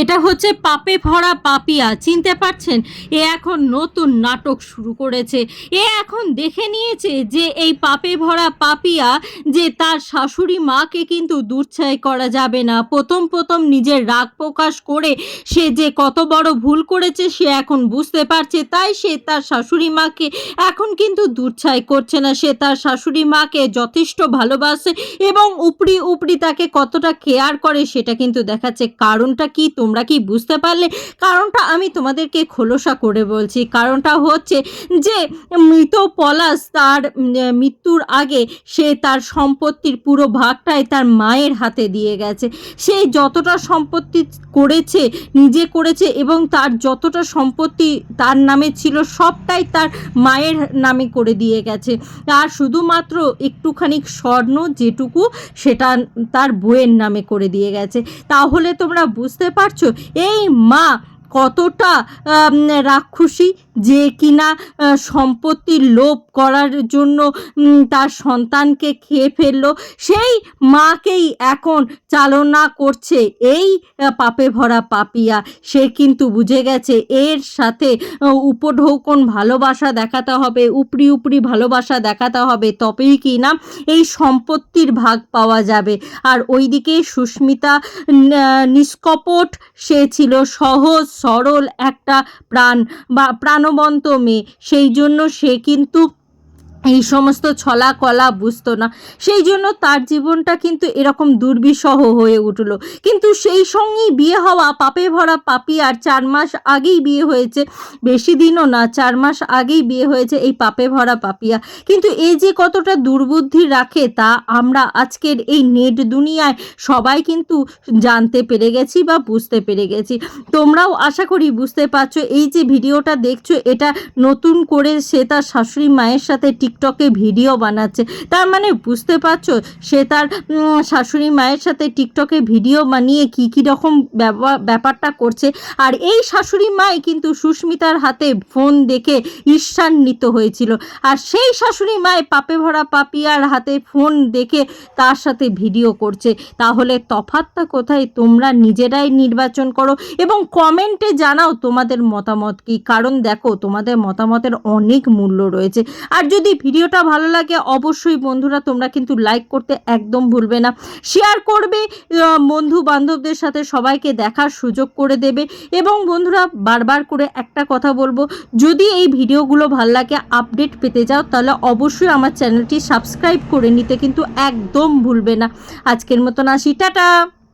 এটা হচ্ছে পাপে ভরা পাপিয়া, চিনতে পারছেন? এ এখন নতুন নাটক শুরু করেছে। এ এখন দেখে নিয়েছে যে এই পাপে ভরা পাপিয়া, যে তার শাশুড়ি মাকে কিন্তু দুর্ছাই করা যাবে না। প্রথম প্রথম নিজের রাগ প্রকাশ করে সে যে কত বড় ভুল করেছে, সে এখন বুঝতে পারছে। তাই সে তার শাশুড়ি মাকে এখন কিন্তু দুর্ছাই করছে না। সে তার শাশুড়ি মাকে যথেষ্ট ভালোবাসে এবং উপরি উপরি তাকে কতটা কেয়ার করে, সেটা কিন্তু দেখাচ্ছে। কারণটা কি? তোমরা কি বুঝতে পারলে? কারণটা আমি তোমাদেরকে খোলসা করে বলছি। কারণটা হচ্ছে যে মৃত পলাশ তার মৃত্যুর আগে সে তার সম্পত্তির পুরো ভাগটাই তার মায়ের হাতে দিয়ে গেছে। সে যতটা সম্পত্তি করেছে, নিজে করেছে এবং তার যতটা সম্পত্তি তার নামে ছিল সবটাই তার মায়ের নামে করে দিয়ে গেছে। আর শুধুমাত্র একটুখানি স্বর্ণ যেটুকু সেটা তার বইয়ের নামে করে দিয়ে গেছে। তাহলে তোমরা বুঝতে পারছ? এই মা কতটা রাক্ষসী। যে কিনা সম্পত্তির লোভ করার জন্য তার সন্তানকে খেয়ে ফেলল। সেই মাকেই এখন চালনা করছে এই পাপে ভরা পাপিয়া। সে কিন্তু বুঝে গেছে এর সাথে উপঢৌকন ভালোবাসা দেখাতে হবে, উপরি উপরি ভালোবাসা দেখাতে হবে, তবেই কি না এই সম্পত্তির ভাগ পাওয়া যাবে। আর ওইদিকে সুস্মিতা নিষ্কপট সে ছিল সহজ সরল একটা প্রাণ, বা প্রাণবন্ত মেয়ে। সেই জন্য সে কিন্তু এই সমস্ত ছলা কলা বুঝতো না। সেই জন্য তার জীবনটা কিন্তু এরকম দুর্বিষহ হয়ে উঠল। কিন্তু সেই সঙ্গেই বিয়ে হওয়া পাপে ভরা পাপি আর চার মাস আগেই বিয়ে হয়েছে। বেশি দিনও না, চার মাস আগেই বিয়ে হয়েছে এই পাপে ভরা পাপিয়া। কিন্তু এই যে কতটা দুর্বুদ্ধি রাখে তা আমরা আজকের এই নেট দুনিয়ায় সবাই কিন্তু জানতে পেরে গেছি বা বুঝতে পেরে গেছি। তোমরাও আশা করি বুঝতে পারছ, এই যে ভিডিওটা দেখছ, এটা নতুন করে সে তার শাশুড়ি মায়ের সাথে টিকটকে ভিডিও বানাচ্ছে। তার মানে বুঝতে পারছ? সে তার শাশুড়ি মায়ের সাথে টিকটকে ভিডিও বানিয়ে কী কী রকম ব্যাপারটা করছে। আর এই শাশুড়ি মাই কিন্তু সুস্মিতার হাতে ফোন দেখে ঈর্ষান্বিত হয়েছিল। আর সেই শাশুড়ি মায় পাপে ভরা পাপিয়ার হাতে ফোন দেখে তার সাথে ভিডিও করছে। তাহলে তফাতটা কোথায়? তোমরা নিজেরাই নির্বাচন করো এবং কমেন্টে জানাও তোমাদের মতামত কি? কারণ দেখো, তোমাদের মতামতের অনেক মূল্য রয়েছে। আর যদি ভিডিওটা ভালো লাগে, অবশ্যই বন্ধুরা তোমরা কিন্তু লাইক করতে একদম ভুলবে না। শেয়ার করবে বন্ধু বান্ধবদের সাথে সবাইকে দেখার সুযোগ করে দেবে। এবং বন্ধুরা, বারবার করে একটা কথা বলব, যদি এই ভিডিওগুলো ভালো লাগে আপডেট পেতে যাও তাহলে অবশ্যই আমার চ্যানেলটি সাবস্ক্রাইব করে নিতে কিন্তু একদম ভুলবে না। আজকের মতন আসি, টাটা!